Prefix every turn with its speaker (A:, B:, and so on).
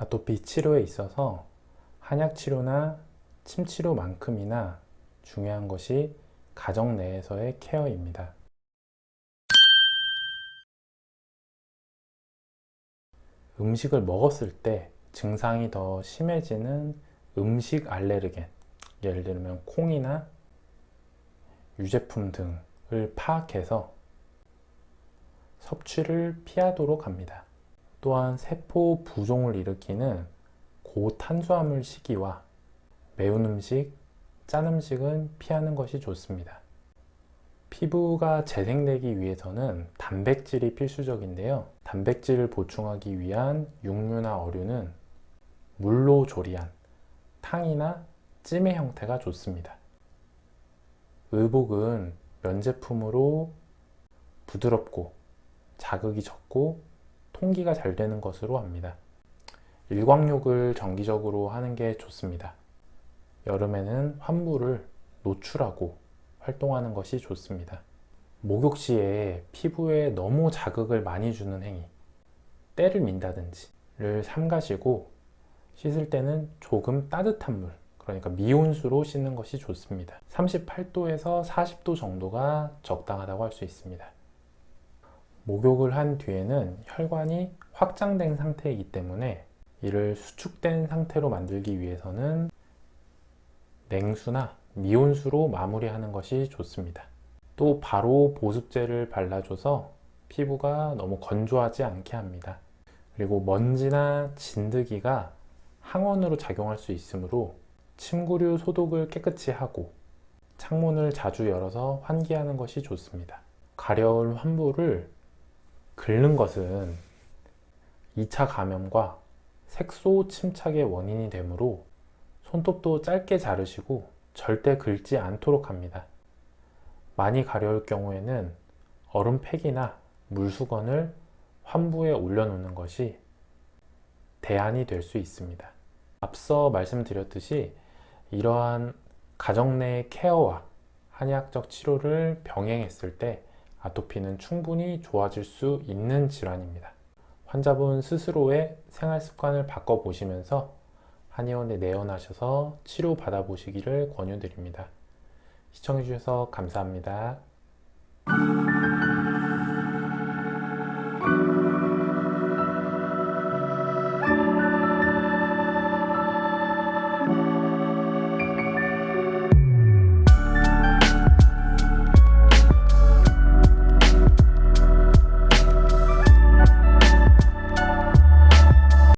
A: 아토피 치료에 있어서 한약 치료나 침 치료만큼이나 중요한 것이 가정 내에서의 케어입니다. 음식을 먹었을 때 증상이 더 심해지는 음식 알레르겐, 예를 들면 콩이나 유제품 등을 파악해서 섭취를 피하도록 합니다. 또한 세포 부종을 일으키는 고탄수화물 식이와 매운 음식, 짠 음식은 피하는 것이 좋습니다. 피부가 재생되기 위해서는 단백질이 필수적인데요. 단백질을 보충하기 위한 육류나 어류는 물로 조리한 탕이나 찜의 형태가 좋습니다. 의복은 면제품으로 부드럽고 자극이 적고 통기가 잘 되는 것으로 합니다. 일광욕을 정기적으로 하는 게 좋습니다. 여름에는 환부를 노출하고 활동하는 것이 좋습니다. 목욕 시에 피부에 너무 자극을 많이 주는 행위, 때를 민다든지를 삼가시고 씻을 때는 조금 따뜻한 물, 그러니까 미온수로 씻는 것이 좋습니다. 38도에서 40도 정도가 적당하다고 할 수 있습니다. 목욕을 한 뒤에는 혈관이 확장된 상태이기 때문에 이를 수축된 상태로 만들기 위해서는 냉수나 미온수로 마무리하는 것이 좋습니다. 또 바로 보습제를 발라줘서 피부가 너무 건조하지 않게 합니다. 그리고 먼지나 진드기가 항원으로 작용할 수 있으므로 침구류 소독을 깨끗이 하고 창문을 자주 열어서 환기하는 것이 좋습니다. 가려울 환부를 긁는 것은 2차 감염과 색소 침착의 원인이 되므로 손톱도 짧게 자르시고 절대 긁지 않도록 합니다. 많이 가려울 경우에는 얼음팩이나 물수건을 환부에 올려놓는 것이 대안이 될 수 있습니다. 앞서 말씀드렸듯이 이러한 가정 내 케어와 한의학적 치료를 병행했을 때 아토피는 충분히 좋아질 수 있는 질환입니다. 환자분 스스로의 생활 습관을 바꿔 보시면서 한의원에 내원하셔서 치료 받아 보시기를 권유드립니다. 시청해 주셔서 감사합니다.